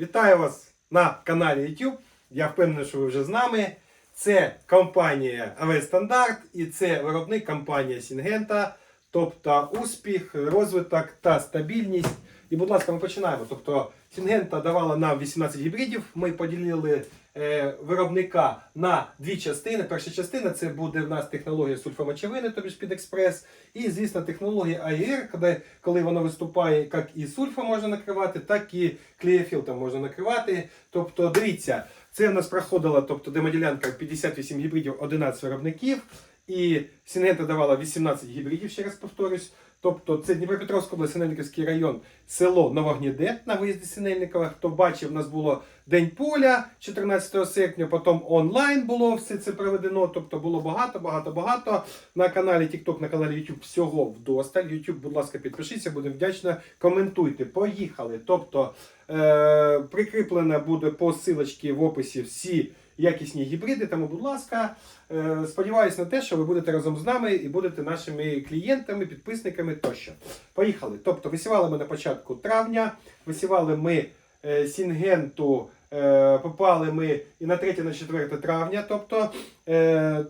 Вітаю вас на каналі YouTube. Я впевнений, що ви вже з нами. Це компанія АВ Стандарт і це виробник компанія Сінгента. Тобто успіх, розвиток та стабільність. І, будь ласка, ми починаємо. Тобто Сінгента давала нам 18 гібридів. Ми поділили виробника на дві частини. Перша частина це буде в нас технологія сульфомочевини, тобі ж під експрес. І, звісно, технологія АЕР, коли, воно виступає, як і сульфа можна накривати, так і клеєфілтом можна накривати. Тобто, дивіться, це в нас проходила тобто, демоділянка 58 гібридів, 11 виробників. І Сінгента давала 18 гібридів, ще раз повторюсь. Тобто це Дніпропетровська область, Синельниковський район, село Новогніде на виїзді Синельникова. Хто бачив, у нас було День поля 14 серпня, потім онлайн було все це проведено. Тобто було багато, багато, багато. На каналі TikTok, на каналі YouTube всього вдосталь. YouTube, будь ласка, підпишіться, будемо вдячні. Коментуйте. Поїхали. Тобто е- прикріплено буде по в описі всі якісні гібриди. Тому, будь ласка, е, сподіваюся на те, що ви будете разом з нами і будете нашими клієнтами, підписниками тощо. Поїхали. Тобто, висівали ми на початку травня, висівали ми е, Сінгенту. е, Попали ми і на 3 на 4 травня. Тобто,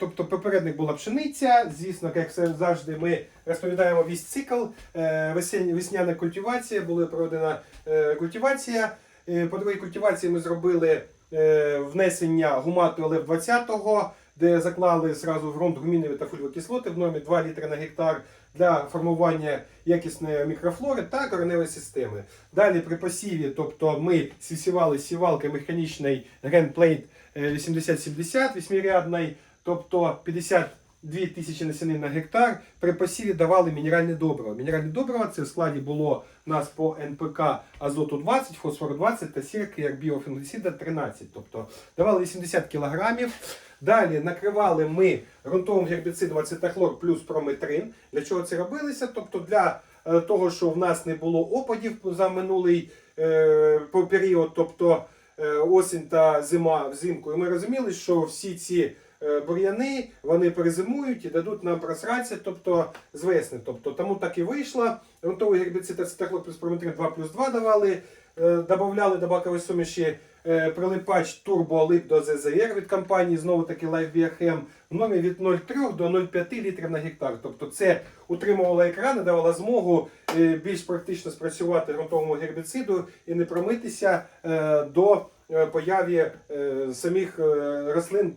тобто попередник була пшениця. Звісно, як завжди, ми розповідаємо весь цикл. Весняна культивація, була проведена культивація. По другій культивації ми зробили Е, внесення гумату лф 20 де заклали зразу в ґрунт гумінові та фульвокислоти в номі 2 літри на гектар для формування якісної мікрофлори та кореневої системи. Далі при посіві, тобто ми сівали сівалки механічний гренплейт 8070 8 тобто 50 2000 насінин на гектар. При посіві давали мінеральне добриво. Мінеральне добриво це в складі було у нас по НПК азоту 20, фосфору 20 та сірки як біофенгіцида 13. Тобто давали 80 кг. Далі накривали ми ґрунтовим гербіцидом ацетахлор плюс прометрин. Для чого це робилося? Тобто для е, того, що в нас не було опадів за минулий е, період, тобто е, осінь та зима взимку. І ми розуміли, що всі ці бур'яни вони перезимують і дадуть нам просратися, тобто з весни. Тобто, тому так і вийшло. Ґрунтовий гербіцид ацетахлор плюс прометрин 2 плюс 2 давали. Е, Добавляли до бакової суміші е, прилипач Lip до ЗЗР від компанії, знову таки Live Biochem, в нормі від 0,3 до 0,5 літрів на гектар. Тобто це утримувало екрани, давало змогу е, більш практично спрацювати ґрунтовому гербіциду і не промитися е, до е, появи е, самих е, рослин,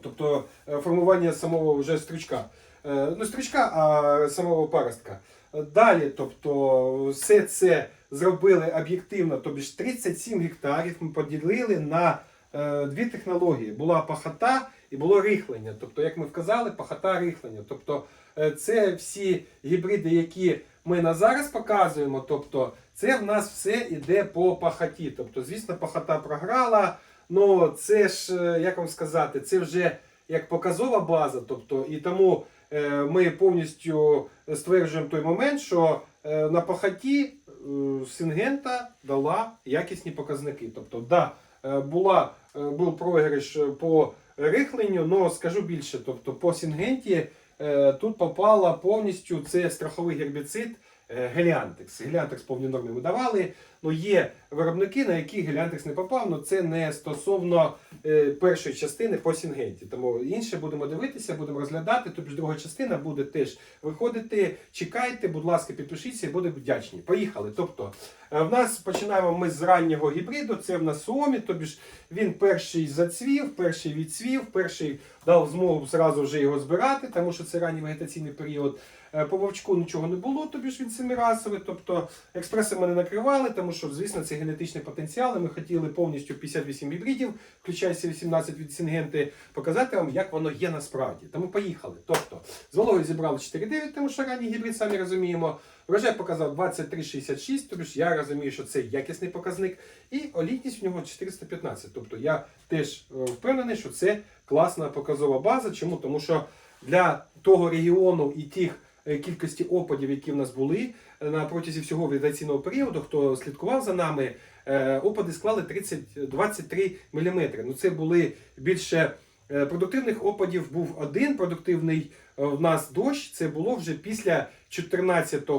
тобто е, формування самого вже стручка. Е, Не стручка, а самого паростка. Далі, тобто, все це зробили об'єктивно, тобі ж 37 гектарів ми поділили на е, дві технології. Була пахота і було рихлення. Тобто, як ми вказали, пахота рихлення. Тобто, це всі гібриди, які ми на зараз показуємо. Тобто, це в нас все йде по пахоті. Тобто, звісно, пахота програла. Ну, це ж, е, як вам сказати, це вже як показова база. Тобто, і тому е, ми повністю стверджуємо той момент, що е, на пахоті е, Сингента дала якісні показники. Тобто, да, була, був програш по рихленню, але скажу більше, тобто по Сингенті е, тут попала повністю це страховий гербіцид Геліантекс. Геліантекс повні норми ми давали. Ну, є виробники, на які Геліантекс не попав, але це не стосовно е, першої частини по Сінгенті. Тому інше будемо дивитися, будемо розглядати. Тобто друга частина буде теж виходити. Чекайте, будь ласка, підпишіться, і будемо вдячні. Поїхали. Тобто, е, в нас починаємо ми з раннього гібриду. Це в нас Суомі, тобі ж він перший зацвів, перший відцвів, перший дав змогу зразу вже його збирати, тому що це ранній вегетаційний період. Е, По вовчку нічого не було, тобі ж він семирасовий. Тобто експреси ми не накривали, тому що, звісно, це генетичний потенціал. і Ми хотіли повністю 58 гібридів, включаючи 18 від Сінгенти, показати вам, як воно є насправді. Тому поїхали. Тобто, з вологою зібрали 4,9, тому що ранній гібрид, самі розуміємо. Врожай показав 23,66, тобі ж я розумію, що це якісний показник. І олітність в нього 415. Тобто я теж е, впевнений, що це класна показова база. Чому? Тому що для того регіону і тих кількості опадів, які в нас були е, на протязі всього вегетаційного періоду, хто слідкував за нами, е, опади склали 30, 23 мм. Ну це були більше е, продуктивних опадів. Був один продуктивний е, в нас дощ. Це було вже після 14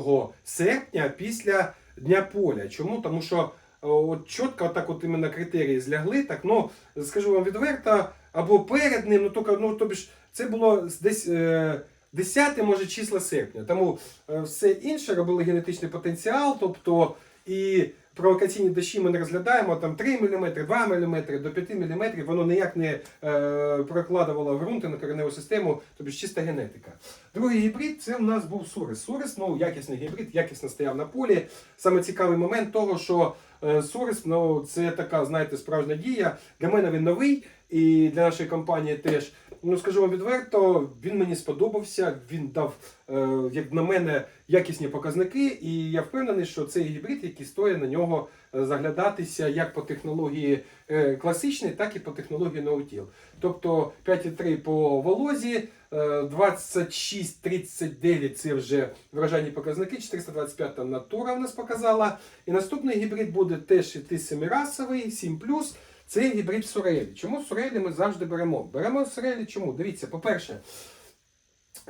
серпня, після Дня поля. Чому? Тому що от чітко так от іменно критерії злягли. Так, ну, скажу вам відверто, або перед ним, ну, тільки, ну, тобі ж, це було десь е, 10, може, числа серпня. Тому е, все інше робили генетичний потенціал, тобто і провокаційні дощі ми не розглядаємо, там 3 мм, 2 мм, до 5 мм, воно ніяк не е, прокладувало ґрунти на кореневу систему, тобто чиста генетика. Другий гібрид це у нас був Сурис. Сурис, ну якісний гібрид, якісно стояв на полі. Саме цікавий момент того, що е, Сурис, ну це така, знаєте, справжня дія. Для мене він новий і для нашої компанії теж. Ну, скажу вам відверто, він мені сподобався. Він дав, е, як на мене, якісні показники, і я впевнений, що цей гібрид, який стоїть на нього е, заглядатися як по технології е, класичній, так і по технології ноутіл. Тобто 5,3 по волозі, е, 26-39 це вже врожайні показники, 425 натура в нас показала. І наступний гібрид буде теж іти семирасовий, 7+. Це гібрид Сурелі. Чому Сурелі ми завжди беремо? Беремо Сурелі чому? Дивіться, по-перше,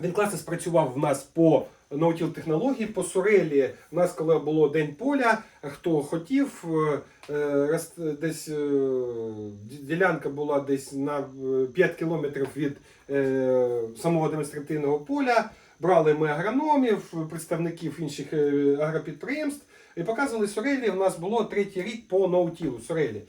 він класно спрацював в нас по ноутіл технології. По Сурелі у нас, коли було День поля, хто хотів, е, е, десь е, ділянка була десь на е, 5 кілометрів від самого демонстративного поля. Брали ми агрономів, представників інших агропідприємств і показували Сурелі. У нас було третій рік по ноутілу Сурелі.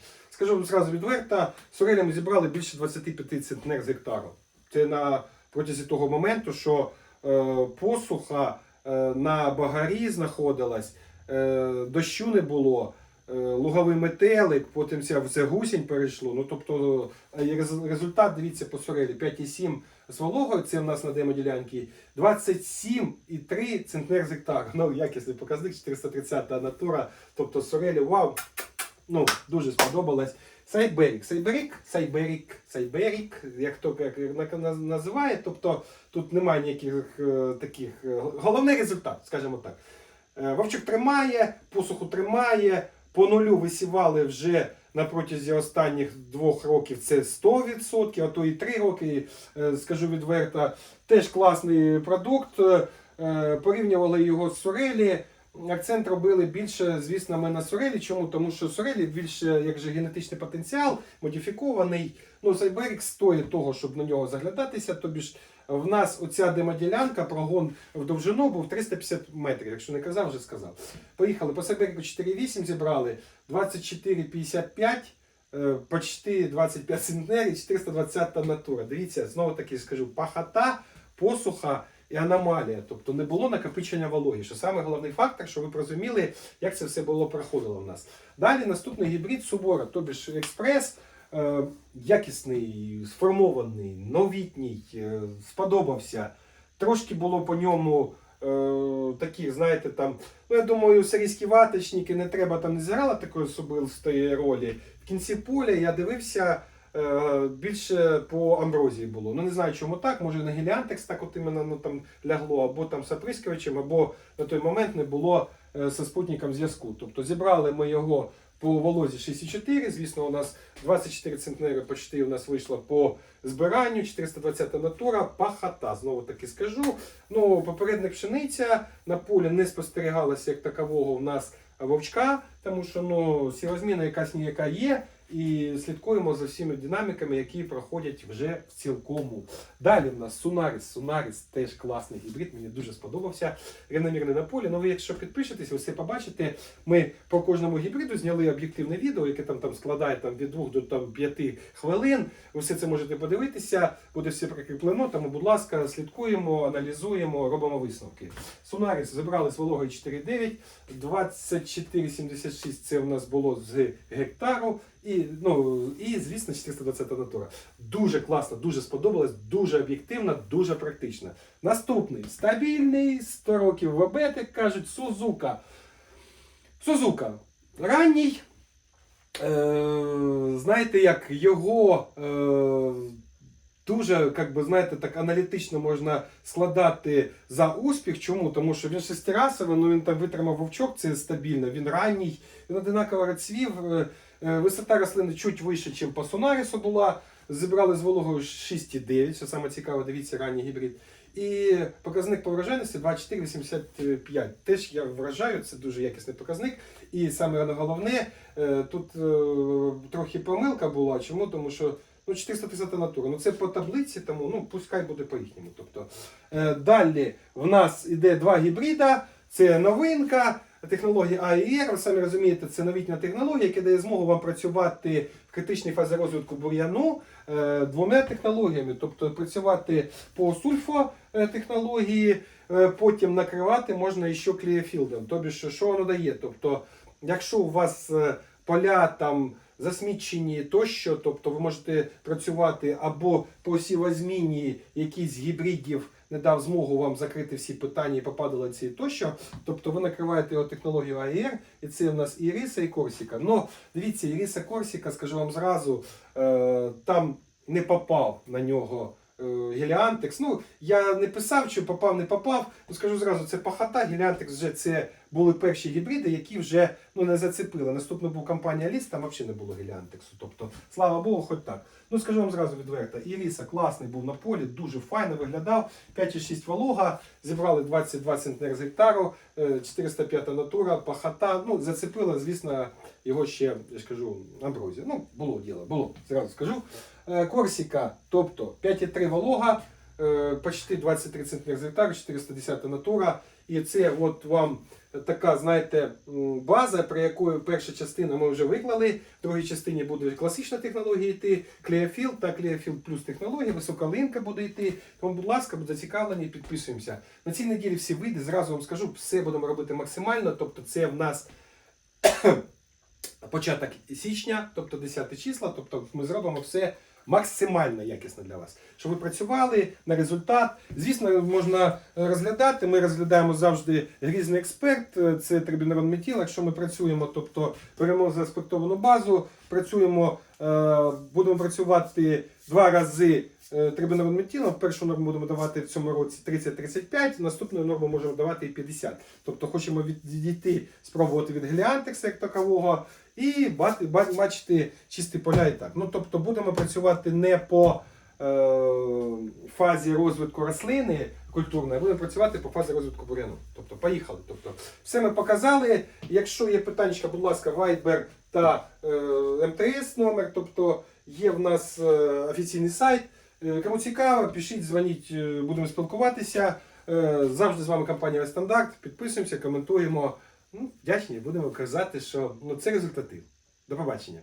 Скажу вам зразу відверто, Сурелі ми зібрали більше 25 центнер з гектару. Це на протязі того моменту, що е, посуха е, на багарі знаходилась, е, дощу не було, е, луговий метелик, потім ця все гусінь перейшло. Ну тобто е, результат, дивіться, по Сурелі 5,7 з вологою, це в нас на демоділянці, 27,3 центнер з гектару. Ну, якісний показник, 430 натура. Тобто Сурелі, вау, ну, дуже сподобалось. Сайберік, Сайберік, Сайберік, Сайберік, як хто як на- на- називає, тобто тут немає ніяких е, таких. е, Головний результат, скажімо так. Е, Вовчик тримає, посуху тримає, по нулю висівали вже на протязі останніх двох років це 100%, а то і 3 роки, е, скажу відверто, теж класний продукт. Е, Порівнювали його з Сурелі. Акцент робили більше, звісно, ми на Сурелі. Чому? Тому що Сурелі більше як же генетичний потенціал, модифікований. Ну, Сайберік стоїть того, щоб на нього заглядатися. Тобі ж в нас оця демоділянка, прогон в довжину був 350 метрів. Якщо не казав, вже сказав. Поїхали по Сайберіку 4,8 зібрали, 24,55. е, Почти 25 центнерів, 420 натура. Дивіться, знову таки скажу, пахота, посуха і аномалія. Тобто не було накопичення вологи. Що саме головний фактор, що ви розуміли, як це все було проходило в нас. Далі наступний гібрид Субора, тобі ж експрес, е, якісний, сформований, новітній, е, сподобався. Трошки було по ньому е, таких, знаєте, там, ну я думаю, сирійські ваточники не треба там не зіграла такої особистої ролі. В кінці поля я дивився. Е, Більше по амброзії було. Ну не знаю, чому так. Може на геліантекс так от іменно ну, там лягло, або там з оприскувачем, або на той момент не було е, спутником зв'язку. Тобто зібрали ми його по волозі 64. Звісно, у нас 24 центнери почти у нас вийшло по збиранню, 420 натура, пахота. Знову таки скажу. Ну, попередня пшениця на полі не спостерігалася як такового у нас вовчка, тому що ну, сівозміна якась ніяка є. І слідкуємо за всіма динаміками, які проходять вже в цілкому. Далі в нас Сунаріс. Сунаріс теж класний гібрид, мені дуже сподобався. Рівномірний на полі. Ну ви якщо підпишетесь, ви все побачите. Ми по кожному гібриду зняли об'єктивне відео, яке там, там складає там, від 2 до там, 5 хвилин. Ви все це можете подивитися, буде все прикріплено. Тому, будь ласка, слідкуємо, аналізуємо, робимо висновки. Сунаріс забрали з вологою 4,9, 24,76 це у нас було з гектару. І, ну, і, звісно, 420 натура. Дуже класно, дуже сподобалось, дуже об'єктивно, дуже практично. Наступний стабільний 100 років в обед, як кажуть, Сузука. Сузука. Ранній. Е, знаєте, як його е, дуже, як би, знаєте, так аналітично можна складати за успіх. Чому? Тому що він шестирасовий, ну він там витримав вовчок, це стабільно, він ранній, він одинаково розцвів. Е, Висота рослини чуть вище, ніж по Сонарісу була. Зібрали з вологою 6,9, що саме цікаве, дивіться, ранній гібрид. І показник по врожайності 24,85. Теж я вважаю, це дуже якісний показник. І саме головне, е, тут е, трохи помилка була. Чому? Тому що ну, 430 натура. Ну це по таблиці, тому ну пускай буде по їхньому. Тобто, далі в нас іде два гібрида, це новинка. Технологія AER, ви самі розумієте, це новітня технологія, яка дає змогу вам працювати в критичній фазі розвитку бур'яну е, двома технологіями, тобто працювати по сульфо е, е, потім накривати можна ще клієфілдом. Тобі що, що воно дає? Тобто, якщо у вас поля там засмічені тощо, тобто ви можете працювати або по сівозміні якісь гібридів не дав змогу вам закрити всі питання і попадали ці тощо. Тобто ви накриваєте його технологію АЕР, і це в нас і Іриса, і Корсіка. Ну, дивіться, Іриса Корсіка, скажу вам зразу, е, там не попав на нього. Е, Геліантекс. Ну, я не писав, чи попав, не попав. Ну, скажу зразу, це пахота. Геліантекс вже це були перші гібриди, які вже ну, не зацепили. Наступна була компанія Ліс, там взагалі не було геліантексу. Тобто, слава Богу, хоч так. Ну, скажу вам зразу відверто. Іріса класний був на полі, дуже файно виглядав. 5,6 волога, зібрали 22 центнер з гектару, е, 405 натура, пахота. Ну, зацепила, звісно, його ще, я ж кажу, амброзія. Ну, було діло, було, зразу скажу. Е, Корсіка, тобто 5,3 волога, е, почти 23 центнер з гектару, 410 натура. І це от вам така, знаєте, база, при якої перша частина ми вже виклали, в другій частині буде класична технологія йти, Clearfield та Clearfield плюс технологія, висока линка буде йти. Тому, будь ласка, будь зацікавлені, підписуємося. На цій неділі всі вийде, зразу вам скажу, все будемо робити максимально. Тобто, це в нас початок січня, тобто 10 числа, тобто ми зробимо все максимально якісно для вас. Щоб ви працювали на результат. Звісно, можна розглядати. Ми розглядаємо завжди грізний експерт, е, це трибінерон метіл. Якщо ми працюємо, тобто беремо заспектовану базу, працюємо, е, будемо працювати два рази трибінерон метілом. Першу норму будемо давати в цьому році 30-35, наступну норму можемо давати і 50. Тобто хочемо відійти, спробувати від геліантекса як такового. І бачити чисті поля і так. Ну, тобто будемо працювати не по е, фазі розвитку рослини культурної, будемо працювати по фазі розвитку буряну. Тобто, поїхали. Тобто, все ми показали. Якщо є питання, будь ласка, Viber та е, МТС номер, тобто є в нас е, офіційний сайт. Кому цікаво, пишіть, дзвоніть, будемо спілкуватися. Завжди з вами компанія Стандарт. Підписуємося, коментуємо. Ну, вдячні, будемо казати, що ну, це результатив. До побачення.